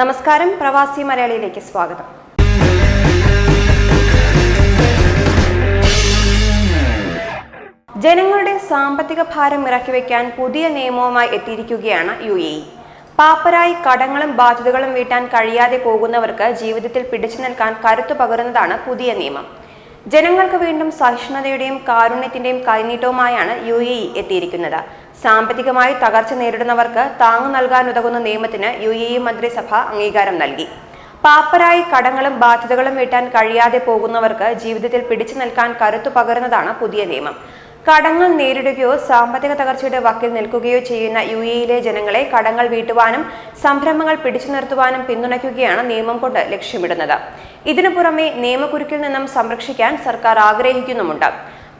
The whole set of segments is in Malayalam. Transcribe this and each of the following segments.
നമസ്കാരം പ്രവാസി മലയാളിയിലേക്ക് സ്വാഗതം. ജനങ്ങളുടെ സാമ്പത്തിക ഭാരം ഇറക്കി വയ്ക്കാൻ പുതിയ നിയമവുമായി എത്തിയിരിക്കുകയാണ് യു എ പാപ്പരായി കടങ്ങളും ബാധ്യതകളും വീട്ടാൻ കഴിയാതെ പോകുന്നവർക്ക് ജീവിതത്തിൽ പിടിച്ചു നിൽക്കാൻ കരുത്തു പകരുന്നതാണ് പുതിയ നിയമം. ജനങ്ങൾക്ക് വീണ്ടും സഹിഷ്ണുതയുടെയും കാരുണ്യത്തിന്റെയും കൈനീട്ടവുമായാണ് യു എ ഇ എത്തിയിരിക്കുന്നത്. സാമ്പത്തികമായി തകർച്ച നേരിടുന്നവർക്ക് താങ്ങു നൽകാനുതകുന്ന നിയമത്തിന് യു എ ഇ മന്ത്രിസഭ അംഗീകാരം നൽകി. പാപ്പരായി കടങ്ങളും ബാധ്യതകളും വീട്ടാൻ കഴിയാതെ പോകുന്നവർക്ക് ജീവിതത്തിൽ പിടിച്ചു നിൽക്കാൻ കരുത്തു പകരുന്നതാണ് പുതിയ നിയമം. കടങ്ങൾ നേരിടുകയോ സാമ്പത്തിക തകർച്ചയുടെ വക്കിൽ നിൽക്കുകയോ ചെയ്യുന്ന യു എയിലെ ജനങ്ങളെ കടങ്ങൾ വീട്ടുവാനും സംരംഭങ്ങൾ പിടിച്ചു നിർത്തുവാനും പിന്തുണയ്ക്കുകയാണ് നിയമം കൊണ്ട് ലക്ഷ്യമിടുന്നത്. ഇതിനു പുറമെ നിയമക്കുരുക്കിൽ നിന്നും സംരക്ഷിക്കാൻ സർക്കാർ ആഗ്രഹിക്കുന്നുമുണ്ട്.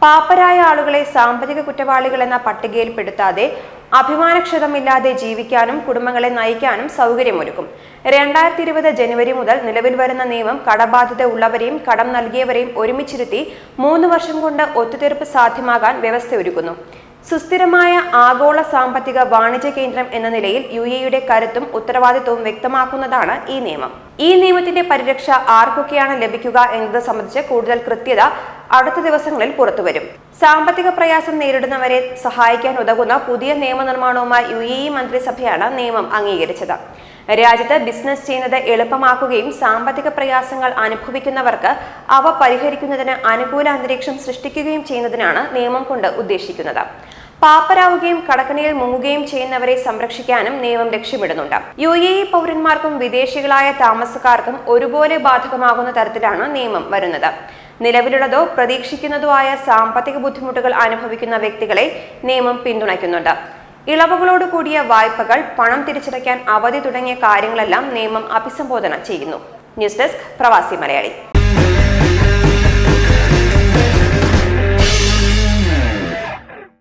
പാപ്പരായ ആളുകളെ സാമ്പത്തിക കുറ്റവാളികൾ എന്ന പട്ടികയിൽ പെടുത്താതെ അഭിമാനക്ഷതമില്ലാതെ ജീവിക്കാനും കുടുംബങ്ങളെ നയിക്കാനും സൗകര്യമൊരുക്കും. രണ്ടായിരത്തി ഇരുപത് ജനുവരി മുതൽ നിലവിൽ വരുന്ന നിയമം കടബാധ്യത ഉള്ളവരെയും കടം നൽകിയവരെയും ഒരുമിച്ചിരുത്തി മൂന്ന് വർഷം കൊണ്ട് ഒത്തുതീർപ്പ് സാധ്യമാകാൻ വ്യവസ്ഥയൊരുക്കുന്നു. സുസ്ഥിരമായ ആഗോള സാമ്പത്തിക വാണിജ്യ കേന്ദ്രം എന്ന നിലയിൽ യു എയുടെ കരുത്തും ഉത്തരവാദിത്വവും വ്യക്തമാക്കുന്നതാണ് ഈ നിയമം. ഈ നിയമത്തിന്റെ പരിരക്ഷ ആർക്കൊക്കെയാണ് ലഭിക്കുക എന്നത് സംബന്ധിച്ച് കൂടുതൽ കൃത്യത അടുത്ത ദിവസങ്ങളിൽ പുറത്തുവരും സാമ്പത്തിക പ്രയാസം നേരിടുന്നവരെ സഹായിക്കാൻ ഉതകുന്ന പുതിയ നിയമനിർമ്മാണവുമായി യു എ ഇ മന്ത്രിസഭയാണ് നിയമം അംഗീകരിച്ചത്. രാജ്യത്ത് ബിസിനസ് ചെയ്യുന്നത് എളുപ്പമാക്കുകയും സാമ്പത്തിക പ്രയാസങ്ങൾ അനുഭവിക്കുന്നവർക്ക് അവ പരിഹരിക്കുന്നതിന് അനുകൂല അന്തരീക്ഷം സൃഷ്ടിക്കുകയും ചെയ്യുന്നതിനാണ് നിയമം കൊണ്ട് ഉദ്ദേശിക്കുന്നത്. പാപ്പരാവുകയും കടക്കണിയിൽ മുങ്ങുകയും ചെയ്യുന്നവരെ സംരക്ഷിക്കാനും നിയമം ലക്ഷ്യമിടുന്നുണ്ട്. യു എ ഇ പൗരന്മാർക്കും വിദേശികളായ താമസക്കാർക്കും ഒരുപോലെ ബാധകമാകുന്ന തരത്തിലാണ് നിയമം വരുന്നത്. നിലവിലുള്ളതോ പ്രതീക്ഷിക്കുന്നതോ ആയ സാമ്പത്തിക ബുദ്ധിമുട്ടുകൾ അനുഭവിക്കുന്ന വ്യക്തികളെ നിയമം പിന്തുണയ്ക്കുന്നുണ്ട്. ഇളവുകളോട് കൂടിയ വായ്പകൾ പണം തിരിച്ചടയ്ക്കാൻ അവധി തുടങ്ങിയ കാര്യങ്ങളെല്ലാം നിയമം അഭിസംബോധന ചെയ്യുന്നു. ന്യൂസ് ഡെസ്ക് പ്രവാസി മലയാളി.